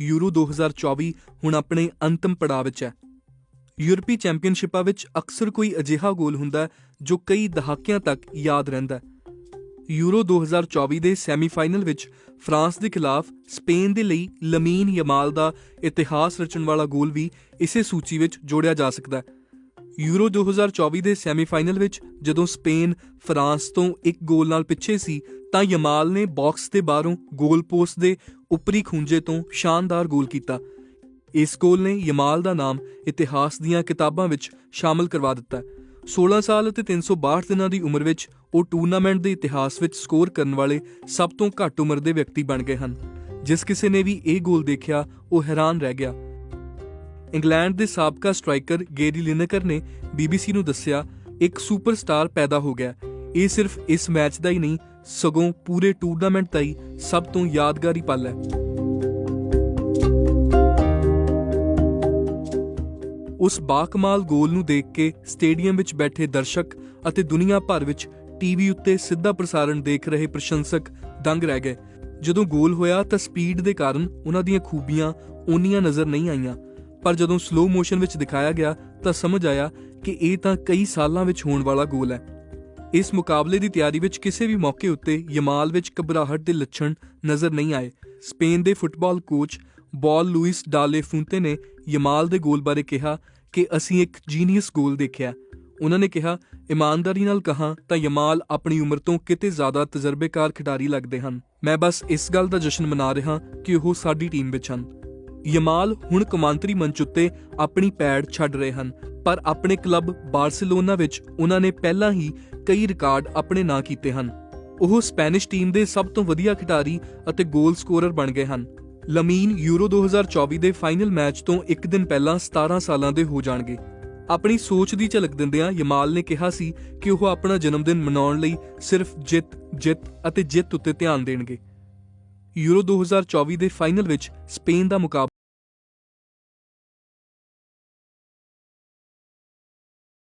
Euro 2024 ਹੁਣ ਆਪਣੇ ਅੰਤਮ ਪੜਾਅ ਵਿੱਚ ਹੈ। ਯੂਰਪੀ ਚੈਂਪੀਅਨਸ਼ਿਪਾਂ ਵਿੱਚ ਅਕਸਰ ਕੋਈ ਅਜਿਹਾ ਗੋਲ ਹੁੰਦਾ ਹੈ ਜੋ ਕਈ ਦਹਾਕਿਆਂ ਤੱਕ ਯਾਦ ਰਹਿੰਦਾ ਹੈ। ਯੂਰੋ 2024 ਦੇ ਸੈਮੀਫਾਈਨਲ ਵਿੱਚ ਫਰਾਂਸ ਦੇ ਖਿਲਾਫ ਸਪੇਨ ਦੇ ਲਈ ਲਮੀਨ ਯਮਾਲ ਦਾ ਇਤਿਹਾਸ ਰਚਣ ਵਾਲਾ ਗੋਲ ਵੀ ਇਸੇ ਸੂਚੀ ਵਿੱਚ ਜੋੜਿਆ ਜਾ ਸਕਦਾ ਹੈ। ਯੂਰੋ 2024 ਦੇ ਸੈਮੀਫਾਈਨਲ ਵਿੱਚ ਜਦੋਂ ਸਪੇਨ, ਫਰਾਂਸ ਤੋਂ ਇੱਕ ਗੋਲ ਨਾਲ ਪਿੱਛੇ ਸੀ, ਤਾਂ ਯਮਾਲ ਨੇ ਬਾਕਸ ਦੇ ਬਾਹਰੋਂ ਗੋਲ ਪੋਸਟ ਦੇ ਉੱਪਰੀ ਖੁੰਝੇ ਤੋਂ ਸ਼ਾਨਦਾਰ ਗੋਲ ਕੀਤਾ। ਇਸ ਗੋਲ ਨੇ ਯਮਾਲ ਦਾ ਨਾਮ ਇਤਿਹਾਸ ਦੀਆਂ ਕਿਤਾਬਾਂ ਵਿੱਚ ਸ਼ਾਮਲ ਕਰਵਾ ਦਿੱਤਾ। 16 ਸਾਲ ਅਤੇ 362 ਦਿਨਾਂ ਦੀ ਉਮਰ ਵਿੱਚ ਉਹ ਟੂਰਨਾਮੈਂਟ ਦੇ ਇਤਿਹਾਸ ਵਿੱਚ ਸਕੋਰ ਕਰਨ ਵਾਲੇ ਸਭ ਤੋਂ ਘੱਟ ਉਮਰ ਦੇ ਵਿਅਕਤੀ ਬਣ ਗਏ ਹਨ। ਜਿਸ ਕਿਸੇ ਨੇ ਵੀ ਇਹ ਗੋਲ ਦੇਖਿਆ, ਉਹ ਹੈਰਾਨ ਰਹਿ ਗਿਆ। ਇੰਗਲੈਂਡ ਦੇ ਸਾਬਕਾ ਸਟ੍ਰਾਈਕਰ ਗੇਰੀ ਲਿਨਕਰ ਨੇ BBC ਨੂੰ ਦੱਸਿਆ, ਇੱਕ ਸੁਪਰਸਟਾਰ ਪੈਦਾ ਹੋ ਗਿਆ। ਇਹ ਸਿਰਫ ਇਸ ਮੈਚ ਦਾ ਹੀ ਨਹੀਂ, ਸਗੋਂ ਪੂਰੇ ਟੂਰਨਾਮੈਂਟ ਦਾ ਹੀ ਸਭ ਤੋਂ ਯਾਦਗਾਰੀ ਪਲ ਹੈ। ਉਸ ਬਾਕਮਾਲ ਗੋਲ ਨੂੰ ਦੇਖ ਕੇ ਸਟੇਡੀਅਮ ਵਿੱਚ ਬੈਠੇ ਦਰਸ਼ਕ ਅਤੇ ਦੁਨੀਆ ਭਰ ਵਿੱਚ ਟੀਵੀ ਉੱਤੇ ਸਿੱਧਾ ਪ੍ਰਸਾਰਣ ਦੇਖ ਰਹੇ ਪ੍ਰਸ਼ੰਸਕ ਦੰਗ ਰਹਿ ਗਏ। ਜਦੋਂ ਗੋਲ ਹੋਇਆ ਤਾਂ ਸਪੀਡ ਦੇ ਕਾਰਨ ਉਹਨਾਂ ਦੀਆਂ ਖੂਬੀਆਂ ਓਨੀਆਂ ਨਜ਼ਰ ਨਹੀਂ ਆਈਆਂ। ਪਰ ਜਦੋਂ ਸਲੋ ਮੋਸ਼ਨ ਵਿੱਚ ਦਿਖਾਇਆ ਗਿਆ ਤਾਂ ਸਮਝ ਆਇਆ ਕਿ ਇਹ ਤਾਂ ਕਈ ਸਾਲਾਂ ਵਿੱਚ ਹੋਣ ਵਾਲਾ ਗੋਲ ਹੈ। ਇਸ ਮੁਕਾਬਲੇ ਦੀ ਤਿਆਰੀ ਵਿੱਚ ਕਿਸੇ ਵੀ ਮੌਕੇ ਉੱਤੇ ਯਮਾਲ ਵਿੱਚ ਘਬਰਾਹਟ ਦੇ ਲੱਛਣ ਨਜ਼ਰ ਨਹੀਂ ਆਏ। ਸਪੇਨ ਦੇ ਫੁੱਟਬਾਲ ਕੋਚ ਬਾਲ ਲੂਇਸ ਡਾਲੇ ਫੁੰਤੇ ਨੇ ਯਮਾਲ ਦੇ ਗੋਲ ਬਾਰੇ ਕਿਹਾ ਕਿ ਅਸੀਂ ਇੱਕ ਜੀਨੀਅਸ ਗੋਲ ਦੇਖਿਆ। ਉਹਨਾਂ ਨੇ ਕਿਹਾ, ਇਮਾਨਦਾਰੀ ਨਾਲ ਕਹਾਂ ਤਾਂ ਯਮਾਲ ਆਪਣੀ ਉਮਰ ਤੋਂ ਕਿਤੇ ਜ਼ਿਆਦਾ ਤਜਰਬੇਕਾਰ ਖਿਡਾਰੀ ਲੱਗਦੇ ਹਨ। ਮੈਂ ਬਸ ਇਸ ਗੱਲ ਦਾ ਜਸ਼ਨ ਮਨਾ ਰਿਹਾ ਕਿ ਉਹ ਸਾਡੀ ਟੀਮ ਵਿੱਚ ਹਨ। ਯਮਾਲ ਹੁਣ ਕਮਾਂਤਰੀ ਮੰਚ ਉੱਤੇ ਆਪਣੀ ਪੈੜ ਛੱਡ ਰਹੇ ਹਨ, ਪਰ ਆਪਣੇ ਕਲੱਬ ਬਾਰਸੀਲੋਨਾ ਵਿੱਚ ਉਹਨਾਂ ਨੇ ਪਹਿਲਾਂ ਹੀ ਕਈ ਰਿਕਾਰਡ ਆਪਣੇ ਨਾਂ ਕੀਤੇ ਹਨ। ਉਹ ਸਪੈਨਿਸ਼ ਟੀਮ ਦੇ ਸਭ ਤੋਂ ਵਧੀਆ ਖਿਡਾਰੀ ਅਤੇ ਗੋਲ ਸਕੋਰਰ ਬਣ ਗਏ ਹਨ। ਲਮੀਨ ਯੂਰੋ 2024 ਦੇ ਫਾਈਨਲ ਮੈਚ ਤੋਂ ਇੱਕ ਦਿਨ ਪਹਿਲਾਂ 17 ਸਾਲਾਂ ਦੇ ਹੋ ਜਾਣਗੇ। ਆਪਣੀ ਸੋਚ ਦੀ ਝਲਕ ਦਿੰਦਿਆਂ ਯਮਾਲ ਨੇ ਕਿਹਾ ਸੀ ਕਿ ਉਹ ਆਪਣਾ ਜਨਮ ਦਿਨ ਮਨਾਉਣ ਲਈ ਸਿਰਫ ਜਿੱਤ ਜਿੱਤ ਅਤੇ ਜਿੱਤ ਉੱਤੇ ਧਿਆਨ ਦੇਣਗੇ। ਯੂਰੋ 2024 ਦੇ ਫਾਈਨਲ ਵਿੱਚ ਸਪੇਨ ਦਾ ਮੁਕਾਬਲਾ